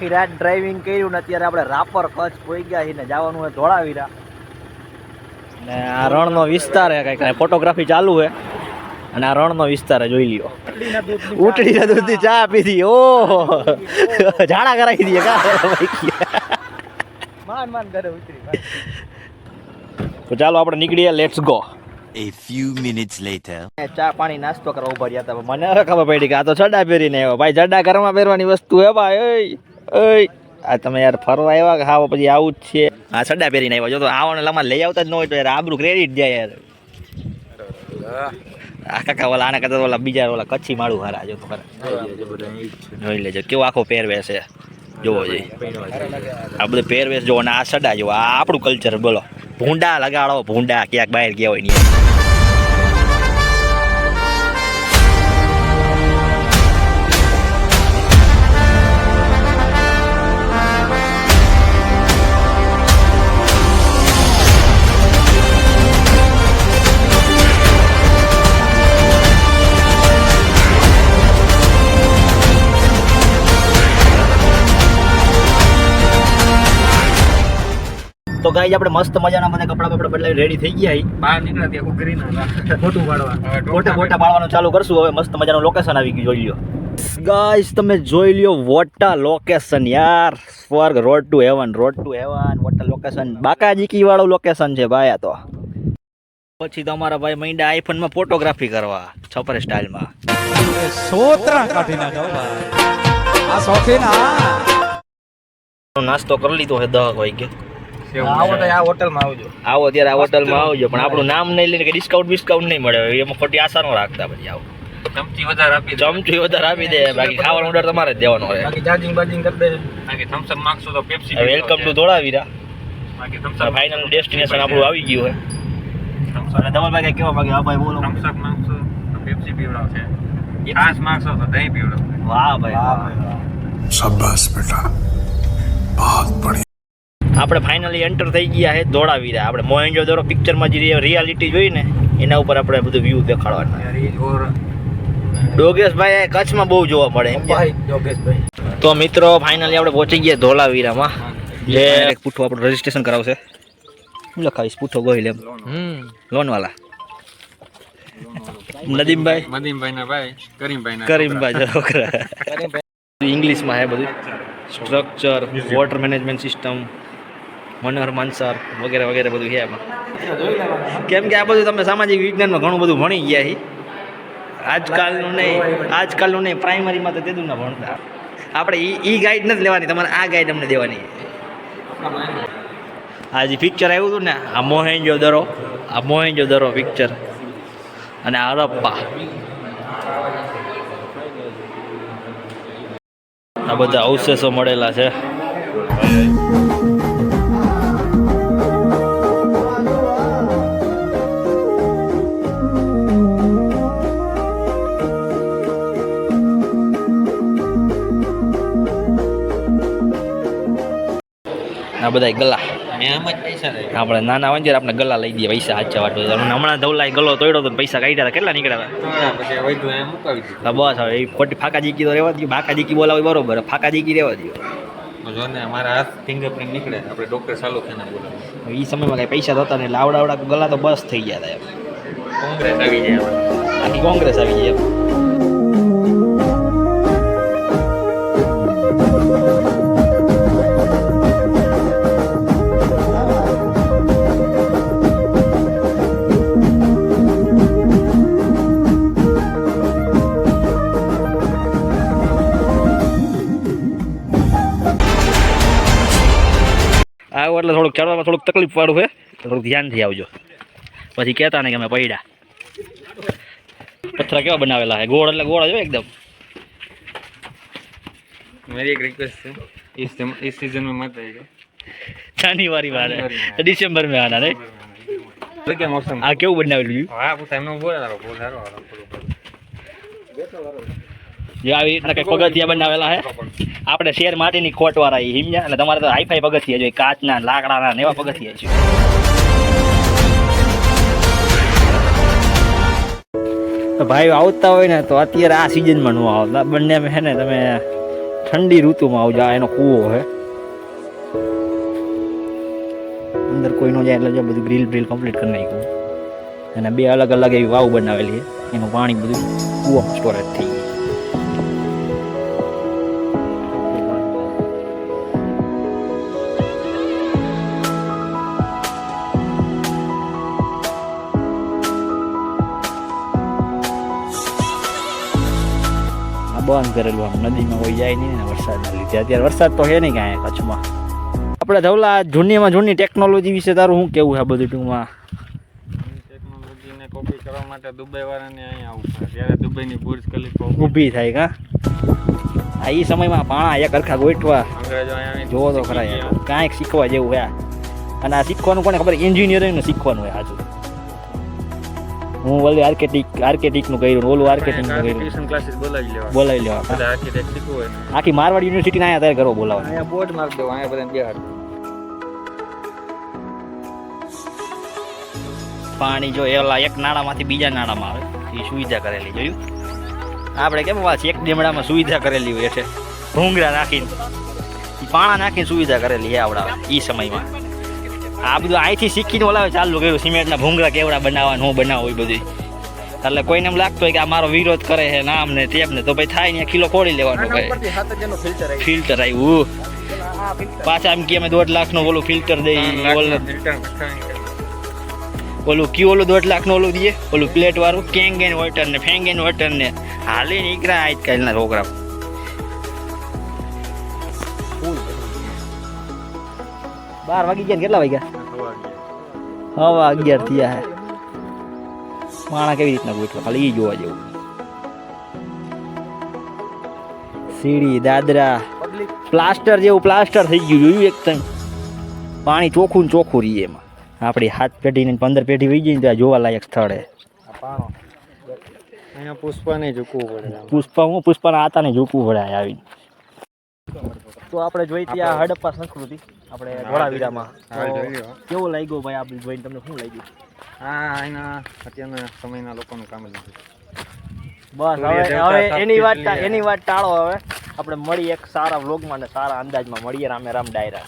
આખી રાત ડ્રાઇવિંગ કર્યું ને અત્યારે આપણે રાપર કચ્છ પોઈ ગયા છીએ ને જવાનું હોય ધોળાવીરા. ને આ રણનો વિસ્તાર હે કંઈક ફોટોગ્રાફી ચાલુ હે. અને આ રણનો વિસ્તાર જોઈ લ્યો. ઉટડીના દૂધની ચા પીધી. ઓહો. ઝાડા કરાવી દઈએ કા માન માન ઘરે ઉતરી તો ચાલો આપણે નીકળીએ let's go A few minutes later. ચા પાણી નાસ્તો કરવા ઊભા રહ્યા હતા મને ખબર પડી કે આ તો ચડ્ડા પહેરીને આવ્યો. ભાઈ ચડ્ડા ઘરમાં પહેરવાની વસ્તુ હે ભાઈ આ તમે યાર ફરવા આવ્યા કે હા પછી આવું જ છે. આ સડા પહેરીને આવ્યો. જો તો આવવાને લમાં લઈ આવતા જ ન હોય તો યાર આબરું ક્રેડિટ જાય યાર. આ કાકા ઓલા આના કરતા ઓલા બીજા ઓલા કચ્છી માળું હારા, જો તો જોઈ લેજો, કેવો આખો પહેરવેશ છે. જોવો જોઈએ. આ બધું પહેરવેશ જોવો ને આ સડા જોવો આ આપણું કલ્ચર બોલો. ભૂંડા લગાડો, ભૂંડા, ક્યાંક બહાર ગયા હોય નહીં તો ગાઈ આપણે મસ્ત મજાના બધા કપડા બપડા બદલાવી રેડી થઈ ગયા. બહાર નીકળ્યા ત્યાં ઉઘરી ના ફોટું પાડવા. ફોટા ફોટા પાડવાનું ચાલુ કરશું. હવે મસ્ત મજાનું લોકેશન આવી ગયું જોઈ લ્યો. ગાઈસ તમે જોઈ લ્યો વોટા લોકેશન યાર. સ્વર્ગ road to heaven road to heaven વોટા location બાકાજીકી વાળું લોકેશન છે ભાઈ આ તો. પછી તમારા ભાઈ મૈંડા આઈફોનમાં ફોટોગ્રાફી કરવા છપરે સ્ટાઇલમાં સોતરા કાઢી નાખો આ શોખીન આ નાસ્તો કરી લીધો છે દહ વાગે આવો તો આ હોટલમાં આવજો. આવો અત્યારે આ હોટલમાં આવજો પણ આપણું નામ નહીં લઈને કે ડિસ્કાઉન્ટ ડિસ્કાઉન્ટ નહીં મળે એમાં ખોટી આશા ન રાખતા પછી આવો. ચમચી વધારે આપી ચમચી વધારે આપી દે બાકી ખાવાનો ઓર્ડર તમારે જ દેવાનો હોય. બાકી ચાર્જિંગ બાર્જિંગ કરી દે બાકી થમ્સઅપ માંગશો તો પેપ્સી વેલકમ ટુ ધોળાવીરા. બાકી થમ્સઅપ ફાઇનલ ડેસ્ટિનેશન આપણું આવી ગયું હોય અને તમારે ભાઈ કેવા માંગે? આ ભાઈ બોલો. થમ્સઅપ માંગશો તો પેપ્સી પીવડાવશે. ખાસ માંગશો તો દહીં પીવડાવશે. વાહ ભાઈ વાહ ભાઈ શાબાશ બેટા. બહુત બઢિયા આપણે ફાઇનલી એન્ટર થઈ ગયા છે ધોળાવીરા. આપણે મોહેન્જો દોરો પિક્ચરમાં જે રિયાલિટી જોઈ ને એના ઉપર આપણે બધું વ્યૂ દેખાડવાના. ડોગેશભાઈ કચ્છમાં બહુ જોવા યોગેશભાઈ તો મિત્રો ફાઇનલી આપણે પહોંચી ગયા ધોળાવીરામાં. જે પૂઠું આપણું રજીસ્ટ્રેશન કરાવશે. શું લખાવીશ પૂઠો ગોહિલ એમ. હમ. લોનવાલા નદીમભાઈ મદીમભાઈ. ના ભાઈ કરીમભાઈ કરીમભાઈ. છોકરા ઇંગ્લિશમાં હે બધું. Structure water management system Manohar Mansar વગેરે વગેરે બધું છે એમાં. કેમ કે આ બધું તમે સામાજિક વિજ્ઞાનમાં ઘણું બધું ભણી ગયા છે આજકાલનું નહીં આજકાલનું નહીં પ્રાઇમરીમાં તો તેદું ના ભણતા. આપણે એ ઈ ગાઈડ નથી લેવાની, તમારે આ ગાઈડ અમને દેવાની. આ જે પિક્ચર આવ્યું હતું ને, આ મોહેન્જો દરો, આ મોહેન્જો દરો પિક્ચર અને આ હરપ્પા આ બધા અવશેષો મળેલા છે. આ બધા ગલા. જ આપણે નાના હોય ત્યારે આપણે ગલા લઈ દઈએ પૈસા હાચા વાટો. હમણાં ધવલાએ ગલો તોડ્યો તો પૈસા કાઢ્યા હતા. કેટલા નીકળ્યા હતા? બસ હવે ખોટી ફાકા જીકી તો રહેવા દઈએ ફાકા જીકી બોલાવી બરોબર. ફાકા જીકી રહેવા દઈએ જો ને અમારા હાથ ફિંગરપ્રિન્ટ નીકળે. આપણે ડોક્ટર ચાલુ થઈને બોલાવીએ એ સમયમાં કઈ પૈસા થતા ને એટલે આવડા આવડા ગલા તો બસ થઈ ગયા હતા કોંગ્રેસ આવી જાય. આખી કોંગ્રેસ આવી ગઈ એમ આવો એટલે થોડુંક ચડવામાં થોડુંક તકલીફ વાળું છે થોડુંક ધ્યાનથી આવજો પછી કહેતા ને કે અમે પડ્યા પથ્થર કેવા બનાવેલા છે ગોળ એટલે ગોળ જ હોય એકદમ मेरी एक रिक्वेस्ट है इस इस सीजन में मत आएगा જાન્યુઆરી માં જાન્યુઆરીમાં. ડિસેમ્બર માં આના નહીં तो क्या मौसम આ કેવું બનાવેલું हाँ वो टाइम में बोला था बहुत सारो જે આવી રીતના કઈ પગથિયા બનાવેલા છે આપણે શેર માટીની ખોટ વાળા એ હિમજા અને તમારે તો હાઈફાઈ પગથિયા જોઈએ, કાચના, લાકડાના એવા પગથિયા છે. ભાઈ આવતા હોય ને તો અત્યારે આ સિઝનમાં ન આવતા બંને છે ને તમે ઠંડી ઋતુમાં આવજો એનો કૂવો છે અંદર કોઈ નો જાય એટલે જો બધું ગ્રીલ બ્રીલ કમ્પ્લીટ કરી નાખ્યું. અને બે અલગ અલગ એવી વાવ બનાવેલી છે. એનું પાણી બધું કૂવામાં સ્ટોરેજ થઈ ગયું. બંધ કરેલું આમ નદીમાં કોઈ જાય નહીં ને વરસાદના લીધે. અત્યારે વરસાદ તો છે નહીં કાંઈ કચ્છમાં. આપણે ધવલા જૂનીમાં જૂની ટેકનોલોજી વિશે તારું શું કેવું છે બધું ટૂંકમાં? ટેકનોલોજીને કોપી કરવા માટે દુબઈ વાળાને અહીંયા આવવું પડે ત્યારે દુબઈની બુર્જ ખલીફા ઊભી થાય કા? આ એ સમયમાં પાણા એક અરખા ગોઠવા. જોવો તો ખરા કાંઈક શીખવા જેવું છે અને આ શીખવાનું કોને ખબર? એન્જિનિયરિંગનું શીખવાનું હોય આજુ હું ઓલું આર્કેટિક આર્કેટિકનું કર્યું ને ઓલું આર્કેટિકનું કર્યું. ટ્યુશન ક્લાસીસ બોલાવી લેવા બોલાવી લેવા બધા આર્કિટેક્ટ શીખવું હોય. આખી મારવાડ યુનિવર્સિટીના અહીંયા ત્યારે કરો બોલાવો અહીંયા બોર્ડ માર દેવા અહીંયા બધાને બેહાડ. પાણી જો એલા એક નાળામાંથી બીજા નાળામાં આવે. એ સુવિધા કરેલી જોયું? આપણે કેમ વાત એક ડેમડામાં સુવિધા કરેલી હોય છે? ભૂંગળા નાખીને. પાણા નાખીને સુવિધા કરેલી છે આવડા એ સમયમાં. આ બધું અહીંથી શીખીને ઓલાવે ચાલુ કર્યું. સિમેન્ટના ભૂંગરા કેવડા બનાવવા હું બનાવું એ બધું એટલે કોઈને એમ લાગતું હોય કે આ મારો વિરોધ કરે છે નામ ને તેમ ને તો ભાઈ થાય ને કિલો ખોડી લેવાનો ભાઈ. ફિલ્ટર આવ્યું પાછા એમ કે અમે દોઢ લાખનું ઓલું ફિલ્ટર દઈ ઓલું ઓલું કી ઓલું દોઢ લાખનું ઓલું દઈએ? ઓલું પ્લેટ વાળું? કેંગેન વોટર ને ફેંગેન વોટર ને હાલી નીકળ્યા આજકાલના છોકરા બાર વાગી ગયા ને કેટલા વાગ્યા? હવા અગિયાર થયા હે. માણા કેવી રીતના ગોઠવા? ખાલી એ જોવા જેવું. સીડી દાદરા પ્લાસ્ટર જેવું પ્લાસ્ટર થઈ ગયું જોયું એકદમ પાણી ચોખ્ખું ને ચોખ્ખું રહીએ એમાં. આપણી હાથ પેઢી ને પંદર પેઢી વહી ગઈ ને ત્યાં જોવાલાયક સ્થળ છે પુષ્પાને પુષ્પા ઝૂકવું પડે. પુષ્પા હું પુષ્પાના આતાને ઝૂકવું પડે આવીને. તો આપણે જોઈ ત્યાં હડપ્પા સંસ્કૃતિ આપણે ધોળાવીરામાં. કેવો લાગ્યો ભાઈ આપણે જોઈને? તમને શું લાગ્યું? હા એના અત્યારના સમયના લોકોનું કામ જ બસ હવે હવે એની વાત એની વાત ટાળો હવે. આપણે મળીએ એક સારા વ્લોગમાં ને સારા અંદાજમાં. મળીએ રામે રામ ડાયરા.